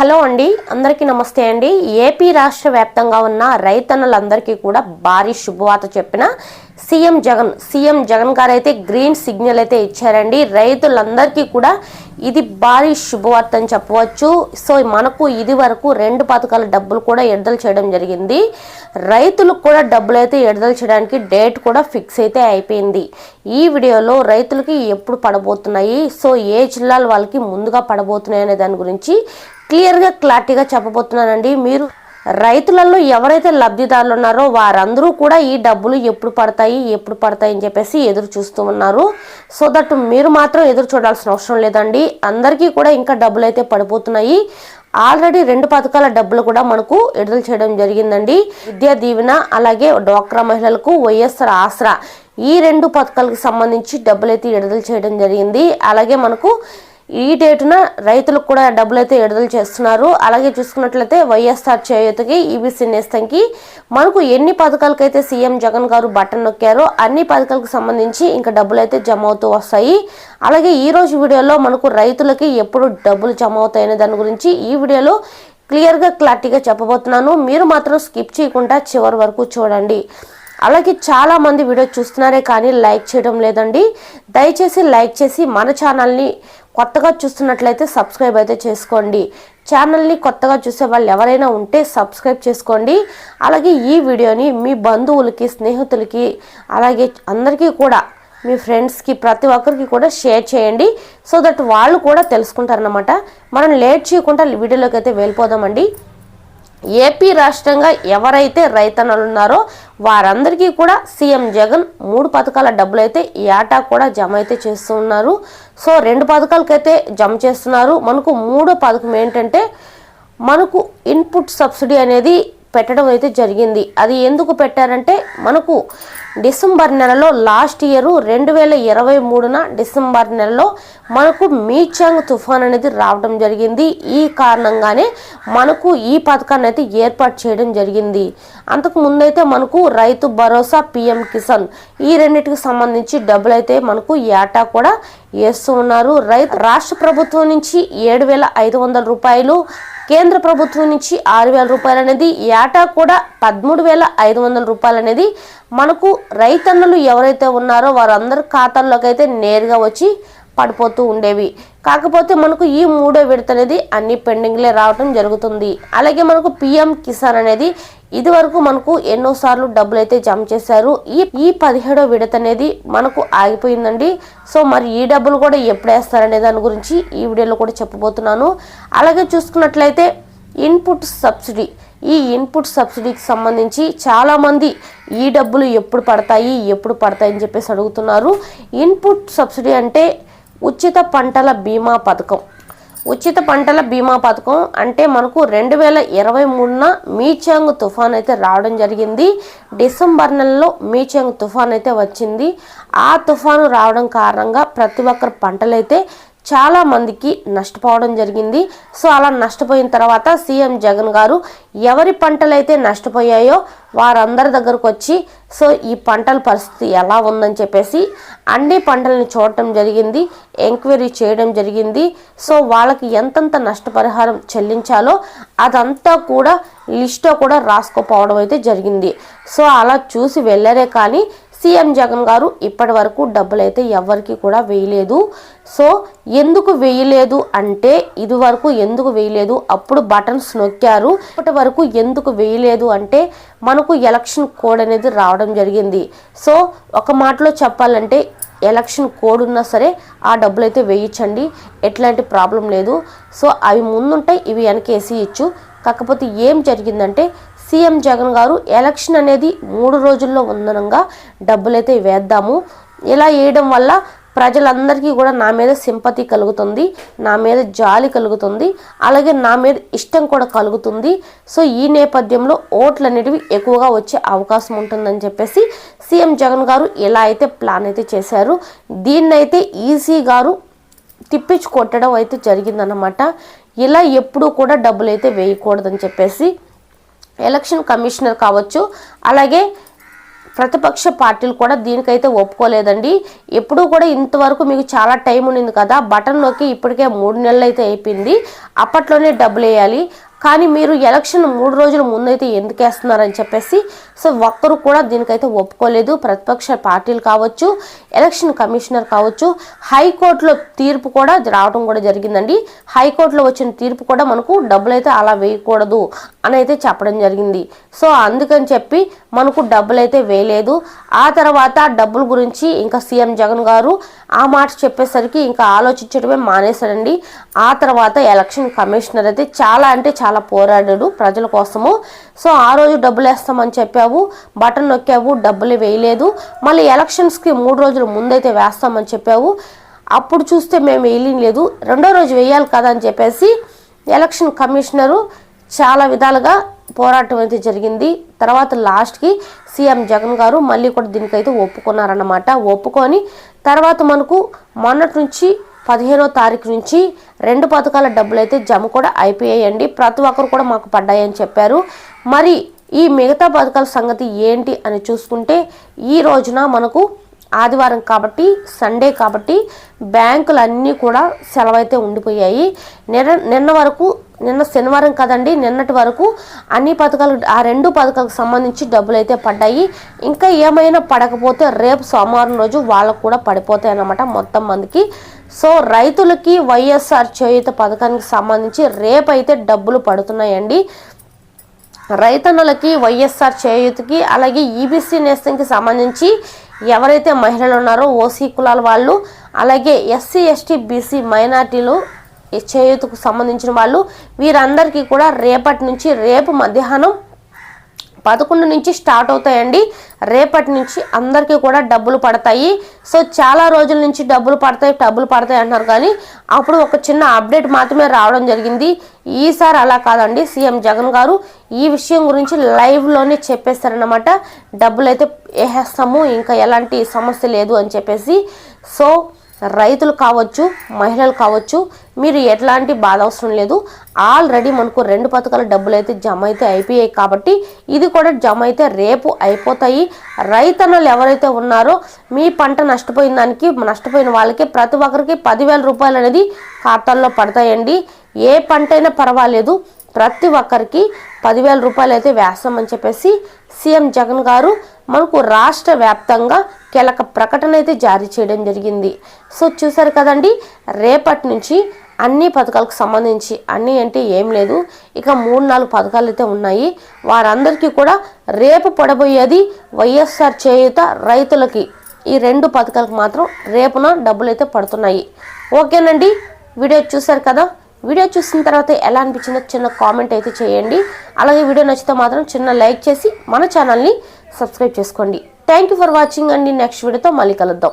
Hello అండి అందరికీ నమస్తే అండి. ఏపీ రాష్ట్ర వ్యాప్తంగా ఉన్న రైతన్నలందరికీ కూడా భారీ శుభవార్త చెప్పిన సీఎం జగన్ సీఎం జగన్ గారు అయితే గ్రీన్ సిగ్నల్ అయితే ఇచ్చారండి. రైతులందరికీ కూడా ఇది భారీ శుభవార్త అని చెప్పవచ్చు. సో మనకు ఇది వరకు రెండు పథకాల డబ్బులు కూడా విడుదల చేయడం జరిగింది. రైతులకు కూడా డబ్బులు అయితే విడుదల చేయడానికి డేట్ కూడా ఫిక్స్ అయితే అయిపోయింది. ఈ వీడియోలో రైతులకి ఎప్పుడు పడబోతున్నాయి? సో ఏ జిల్లాల వాళ్ళకి ముందుగా పడబోతున్నాయి అనే దాని గురించి క్లియర్గా క్లారిటీగా చెప్పబోతున్నానండి. మీరు రైతులలో ఎవరైతే లబ్ధిదారులు ఉన్నారో వారందరూ కూడా ఈ డబ్బులు ఎప్పుడు పడతాయి ఎప్పుడు పడతాయి అని చెప్పేసి ఎదురు చూస్తూ ఉన్నారు. సో దట్ మీరు మాత్రం ఎదురు చూడాల్సిన అవసరం లేదండి. అందరికీ కూడా ఇంకా డబ్బులు అయితే పడిపోతున్నాయి. ఆల్రెడీ రెండు పథకాల డబ్బులు కూడా మనకు విడుదల చేయడం జరిగిందండి. విద్యా దీవెన అలాగే డ్వాక్రా మహిళలకు వైఎస్ఆర్ ఆసరా ఈ రెండు పథకాలకు సంబంధించి డబ్బులు అయితే విడుదల చేయడం జరిగింది. అలాగే మనకు ఈ డేటున రైతులకు కూడా డబ్బులు అయితే విడుదల చేస్తున్నారు. అలాగే చూసుకున్నట్లయితే వైఎస్ఆర్ చేయూతకి ఈబీసీ నేస్తంకి మనకు ఎన్ని పథకాలకైతే సీఎం జగన్ గారు బటన్ నొక్కారో అన్ని పథకాలకు సంబంధించి ఇంకా డబ్బులు అయితే జమ అవుతూ వస్తాయి. అలాగే ఈ రోజు వీడియోలో మనకు రైతులకి ఎప్పుడు డబ్బులు జమ అవుతాయనే దాని గురించి ఈ వీడియోలో క్లియర్గా క్లారిటీగా చెప్పబోతున్నాను. మీరు మాత్రం స్కిప్ చేయకుండా చివరి వరకు చూడండి. అలాగే చాలా మంది వీడియో చూస్తున్నారే కానీ లైక్ చేయడం లేదండి. దయచేసి లైక్ చేసి మన ఛానల్ని కొత్తగా చూస్తున్నట్లయితే సబ్స్క్రైబ్ అయితే చేసుకోండి. ఛానల్ని కొత్తగా చూసే వాళ్ళు ఎవరైనా ఉంటే సబ్స్క్రైబ్ చేసుకోండి. అలాగే ఈ వీడియోని మీ బంధువులకి స్నేహితులకి అలాగే అందరికీ కూడా మీ ఫ్రెండ్స్కి ప్రతి ఒక్కరికి కూడా షేర్ చేయండి. సో దట్ వాళ్ళు కూడా తెలుసుకుంటారనమాట మనం లేట్ చేయకుండా వీడియోలోకి అయితే వెళ్ళిపోదామండి. ఏపీ రాష్ట్రంగా ఎవరైతే రైతన్నలు ఉన్నారో వారందరికీ కూడా సీఎం జగన్ మూడు పథకాల డబ్బులు అయితే ఏటా కూడా జమ అయితే చేస్తున్నారు. సో రెండు పథకాలకైతే జమ చేస్తున్నారు. మనకు మూడో పథకం ఏంటంటే మనకు ఇన్పుట్ సబ్సిడీ అనేది పెట్టడం అయితే జరిగింది. అది ఎందుకు పెట్టారంటే మనకు డిసెంబర్ నెలలో లాస్ట్ ఇయర్ రెండు వేల ఇరవై మూడున డిసెంబర్ నెలలో మనకు మీచాంగ్ తుఫాన్ అనేది రావడం జరిగింది. ఈ కారణంగానే మనకు ఈ పథకాన్ని అయితే ఏర్పాటు చేయడం జరిగింది. అంతకు ముందైతే మనకు రైతు భరోసా పిఎం కిసాన్ ఈ రెండింటికి సంబంధించి డబ్బులు అయితే మనకు ఏటా కూడా వేస్తూ ఉన్నారు. రైతు రాష్ట్ర ప్రభుత్వం నుంచి ఏడు వేల ఐదు వందల రూపాయలు కేంద్ర ప్రభుత్వం నుంచి ఆరు వేల రూపాయలు అనేది ఏటా కూడా పదమూడు వేల ఐదు వందల రూపాయలు అనేది మనకు రైతన్నులు ఎవరైతే ఉన్నారో వారందరి ఖాతాల్లోకి అయితే నేరుగా వచ్చి పడిపోతూ ఉండేవి. కాకపోతే మనకు ఈ మూడో విడత అనేది అన్ని పెండింగ్లే రావడం జరుగుతుంది. అలాగే మనకు పిఎం కిసాన్ అనేది ఇది వరకు మనకు ఎన్నోసార్లు డబ్బులు అయితే జమ చేశారు. ఈ ఈ పదిహేడో విడత అనేది మనకు ఆగిపోయిందండి. సో మరి ఈ డబ్బులు కూడా ఎప్పుడు వేస్తారనే దాని గురించి ఈ వీడియోలో కూడా చెప్పబోతున్నాను. అలాగే చూసుకున్నట్లయితే ఇన్పుట్ సబ్సిడీ ఈ ఇన్పుట్ సబ్సిడీకి సంబంధించి చాలామంది ఈ డబ్బులు ఎప్పుడు పడతాయి ఎప్పుడు పడతాయి అని చెప్పేసి అడుగుతున్నారు. ఇన్పుట్ సబ్సిడీ అంటే ఉచిత పంటల బీమా పథకం. ఉచిత పంటల బీమా పథకం అంటే మనకు రెండు వేల ఇరవై మూడున మీచాంగ్ తుఫాన్ అయితే రావడం జరిగింది. డిసెంబర్ నెలలో మీచాంగ్ తుఫాన్ అయితే వచ్చింది. ఆ తుఫాను రావడం కారణంగా ప్రతి ఒక్కరి పంటలైతే చాలా మందికి నష్టపోవడం జరిగింది. సో అలా నష్టపోయిన తర్వాత సీఎం జగన్ గారు ఎవరి పంటలైతే నష్టపోయాయో వారందరి దగ్గరకు వచ్చి సో ఈ పంటల పరిస్థితి ఎలా ఉందని చెప్పేసి అన్ని పంటలను చూడటం జరిగింది ఎంక్వైరీ చేయడం జరిగింది. సో వాళ్ళకి ఎంతంత నష్టపరిహారం చెల్లించాలో అదంతా కూడా లిస్ట్లో కూడా రాసుకోపోవడం అయితే జరిగింది. సో అలా చూసి వెళ్ళరే కానీ సీఎం జగన్ గారు ఇప్పటి వరకు డబ్బులైతే ఎవరికి కూడా వేయలేదు. సో ఎందుకు వేయలేదు అంటే ఇది వరకు ఎందుకు వేయలేదు? అప్పుడు బటన్స్ నొక్కారు. ఇప్పటి వరకు ఎందుకు వేయలేదు అంటే మనకు ఎలక్షన్ కోడ్ అనేది రావడం జరిగింది. సో ఒక మాటలో చెప్పాలంటే ఎలక్షన్ కోడ్ ఉన్నా సరే ఆ డబ్బులు అయితే వేయించండి ఎట్లాంటి ప్రాబ్లం లేదు. సో అవి ముందుంటాయి ఇవి వెనకేసి ఇచ్చు. కాకపోతే ఏం జరిగిందంటే సీఎం జగన్ గారు ఎలక్షన్ అనేది మూడు రోజుల్లో ఉందనంగా డబ్బులైతే వేద్దాము. ఇలా వేయడం వల్ల ప్రజలందరికీ కూడా నా మీద సింపతి కలుగుతుంది నా మీద జాలి కలుగుతుంది అలాగే నా మీద ఇష్టం కూడా కలుగుతుంది. సో ఈ నేపథ్యంలో ఓట్లు అనేటివి ఎక్కువగా వచ్చే అవకాశం ఉంటుందని చెప్పేసి సీఎం జగన్ గారు ఇలా అయితే ప్లాన్ అయితే చేశారు. దీన్నైతే ఈసీ గారు తిప్పించి కొట్టడం అయితే జరిగిందన్నమాట. ఇలా ఎప్పుడూ కూడా డబ్బులు అయితే వేయకూడదని చెప్పేసి ఎలక్షన్ కమిషనర్ కావచ్చు అలాగే ప్రతిపక్ష పార్టీలు కూడా దీనికైతే ఒప్పుకోలేదండి. ఎప్పుడూ కూడా ఇంతవరకు మీకు చాలా టైం ఉండింది కదా బటన్ నొక్కి ఇప్పటికే మూడు నెలలు అయితే అయిపోయింది అప్పట్లోనే డబ్బులు వేయాలి. కానీ మీరు ఎలక్షన్ మూడు రోజుల ముందైతే ఎందుకు వేస్తున్నారని చెప్పేసి సో ఒక్కరు కూడా దీనికైతే ఒప్పుకోలేదు. ప్రతిపక్ష పార్టీలు కావచ్చు ఎలక్షన్ కమిషనర్ కావచ్చు హైకోర్టులో తీర్పు కూడా రావడం కూడా జరిగిందండి. హైకోర్టులో వచ్చిన తీర్పు కూడా మనకు డబ్బులు అయితే అలా వేయకూడదు. అని అయితే చెప్పడం జరిగింది. సో అందుకని చెప్పి మనకు డబ్బులు అయితే వేయలేదు. ఆ తర్వాత డబ్బుల గురించి ఇంకా సీఎం జగన్ గారు ఆ మాట చెప్పేసరికి ఇంకా ఆలోచించడమే మానేశాడండి ఆ తర్వాత ఎలక్షన్ కమిషనర్ అయితే చాలా అంటే చాలా పోరాడాడు ప్రజల కోసము. సో ఆ రోజు డబ్బులు వేస్తామని చెప్పావు బటన్ నొక్కావు డబ్బులు వేయలేదు. మళ్ళీ ఎలక్షన్స్కి మూడు రోజుల ముందైతే వేస్తామని చెప్పావు. అప్పుడు చూస్తే మేము వేయలేదు రెండో రోజు వేయాలి కదా అని చెప్పేసి ఎలక్షన్ కమిషనరు చాలా విధాలుగా పోరాటం అయితే జరిగింది. తర్వాత లాస్ట్కి సీఎం జగన్ గారు మళ్ళీ కూడా దీనికైతే ఒప్పుకున్నారన్నమాట. ఒప్పుకొని తర్వాత మనకు మొన్నటి నుంచి పదిహేనో తారీఖు నుంచి రెండు పథకాల డబ్బులు అయితే జమ కూడా అయిపోయాయండి. ప్రతి ఒక్కరు కూడా మాకు పడ్డాయని చెప్పారు. మరి ఈ మిగతా పథకాల సంగతి ఏంటి అని చూసుకుంటే ఈ రోజున మనకు ఆదివారం కాబట్టి సండే కాబట్టి బ్యాంకులు అన్నీ కూడా సెలవైతే ఉండిపోయాయి. నిన్న వరకు నిన్న శనివారం కదండి నిన్నటి వరకు అన్ని పథకాలు ఆ రెండు పథకాలకు సంబంధించి డబ్బులు అయితే పడ్డాయి. ఇంకా ఏమైనా పడకపోతే రేపు సోమవారం రోజు వాళ్ళకు కూడా పడిపోతాయి అన్నమాట మొత్తం మందికి. సో రైతులకి వైఎస్ఆర్ చేయుత పథకానికి సంబంధించి రేపైతే డబ్బులు పడుతున్నాయండి. రైతన్నులకి వైఎస్ఆర్ చేయూతకి అలాగే ఈబీసీ నేస్తంకి సంబంధించి ఎవరైతే మహిళలు ఉన్నారో ఓసీ కులాల వాళ్ళు అలాగే ఎస్సీ ఎస్టీ బీసీ మైనార్టీలు చేయూతకు సంబంధించిన వాళ్ళు వీరందరికీ కూడా రేపటి నుంచి రేపు మధ్యాహ్నం పదకొండు నుంచి స్టార్ట్ అవుతాయండి. రేపటి నుంచి అందరికీ కూడా డబ్బులు పడతాయి. సో చాలా రోజుల నుంచి డబ్బులు పడతాయి డబ్బులు పడతాయి అంటున్నారు. కానీ అప్పుడు ఒక చిన్న అప్డేట్ మాత్రమే రావడం జరిగింది. ఈసారి అలా కాదండి. సీఎం జగన్ గారు ఈ విషయం గురించి లైవ్లోనే చెప్పేస్తారనమాట డబ్బులు అయితే వేసేస్తాము ఇంకా ఎలాంటి సమస్య లేదు అని చెప్పేసి. సో రైతులు కావచ్చు మహిళలు కావచ్చు మీరు ఎట్లాంటి బాధ అవసరం లేదు. ఆల్రెడీ మనకు రెండు పథకాల డబ్బులు అయితే జమ అయితే అయిపోయాయి కాబట్టి ఇది కూడా జమ అయితే రేపు అయిపోతాయి. రైతన్నలు ఎవరైతే ఉన్నారో మీ పంట నష్టపోయిన దానికి నష్టపోయిన వాళ్ళకి ప్రతి ఒక్కరికి పదివేల రూపాయలు అనేది ఖాతాల్లో పడతాయండి. ఏ పంట అయినా పర్వాలేదు. ప్రతి ఒక్కరికి పదివేల రూపాయలు అయితే వేస్తామని చెప్పేసి సీఎం జగన్ గారు మనకు రాష్ట్ర వ్యాప్తంగా కీలక ప్రకటన అయితే జారీ చేయడం జరిగింది. సో చూసారు కదండి రేపటి నుంచి అన్ని పథకాలకు సంబంధించి అన్నీ అంటే ఏం లేదు. ఇక మూడు నాలుగు పథకాలు అయితే ఉన్నాయి. వారందరికీ కూడా రేపు పడబోయేది వైఎస్ఆర్ చేయుత రైతులకి. ఈ రెండు పథకాలకు మాత్రం రేపున డబ్బులు అయితే పడుతున్నాయి. ఓకేనండి వీడియో చూసారు కదా? వీడియో చూసిన తర్వాత ఎలా అనిపించిందో చిన్న కామెంట్ అయితే చేయండి. అలాగే వీడియో నచ్చితే మాత్రం చిన్న లైక్ చేసి మన ఛానల్ని సబ్స్క్రైబ్ చేసుకోండి. థ్యాంక్ యూ ఫర్ వాచింగ్ అండి. నెక్స్ట్ వీడియోతో మళ్ళీ కలుద్దాం.